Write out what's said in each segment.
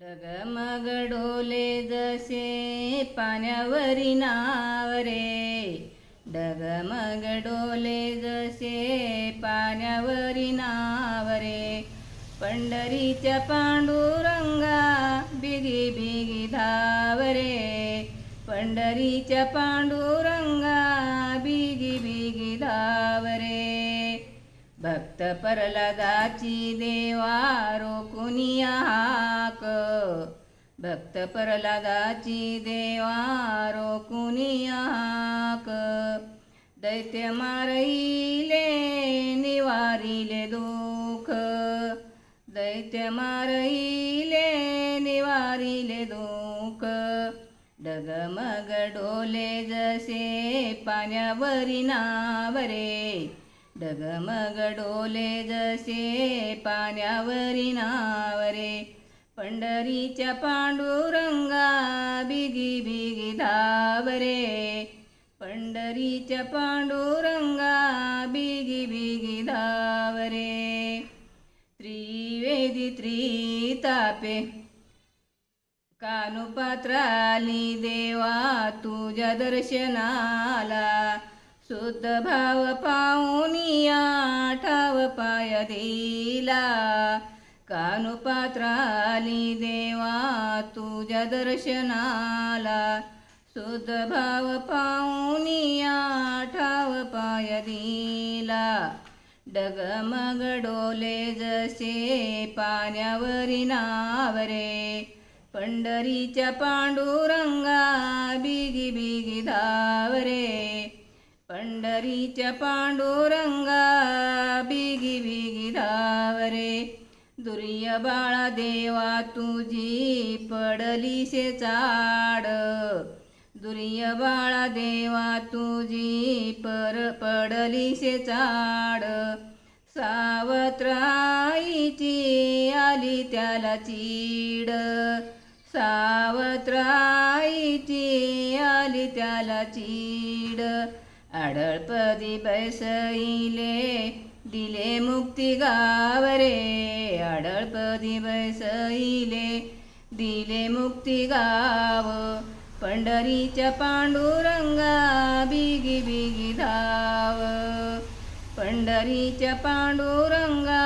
डगमग डोले जसे पाण्यावरी नाव रे डगमग डोले जसे पाण्यावरी नाव रे पंढरीच्या पांडुरंगा बिगी बिगी धावरे. पंढरीच्या पांडुरंगा बिगी बिगी धाव रे भक्त प्रल्हादाची देवा रोकुनिया भक्त प्रल्हादाची देवा रोकुनिया दैत्य मारईले निवारिले दुःख. दैत्य मारईले निवारिले दुःख. डगमग डोले जसे पाण्यावरी नावरे. डगमग डोले जसे पाण्यावरी नावरे. पंढरीच्या पांडुरंगा बिगी बिगी धावरे. पंढरीच्या पांडुरंगा बिगी बिगी धावरे. त्रिवेदी त्रितापे कानुपात्राली देवा तुझ्या दर्शनाला. शुद्ध भाव पाहुनिया ठाव पाय दिला कानुपात्राली देवा तुझ्या दर्शनाला शुद्ध भाव पाहुनिया ठाव पाय दिला. डगमग डोले जसे पाण्यावरी नावरे पंढरीच्या पांडुरंगा बिगी बिगी धावरे. पंढरीच्या पांडुरंगा बिगी बिगी धावरे. दुर्य बाळा देवा तुझी पडलीसे चाड. दुर्य बाळा देवा तुझी पर पडलीसे चाड. सावत्राईची आली त्याला चीड. सावत्राईची आली त्याला चीड. अडळपदी बैसईले दिले मुक्ती गावरे. आढळपदी बैसईले दिले मुक्ती गाव. पंढरीच्या पांडुरंगा बिगी बिगी धाव पंढरीच्या पांडुरंगा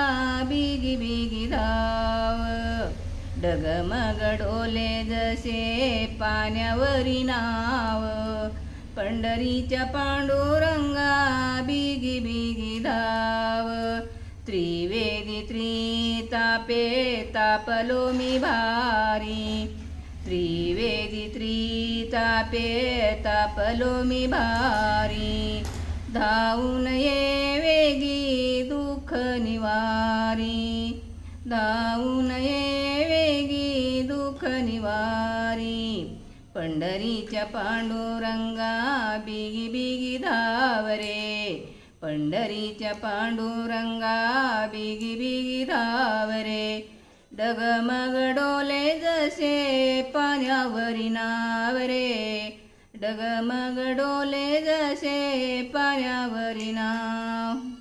बिगी बिगी धाव डगमग डोले जसे पाण्यावरी नाव. पंढरीच्या पांडुरंगा बिगी बिगी धाव त्रिवे त्रितापे तापलो मी भारी। त्रिवेदी त्रितापे तापलो मी भारी। धावून ये वेगी दुःख निवारी। धावून ये वेगी दुःख निवारी। पंढरीच्या पांडुरंगा बिगी बिगी धावरे। पंढरीच्या पांडुरंगा बिगी बिगी धावरे. डगमग डोले जसे पाण्यावरी नावरे. डगमग डोले जसे पाण्यावरी नाव.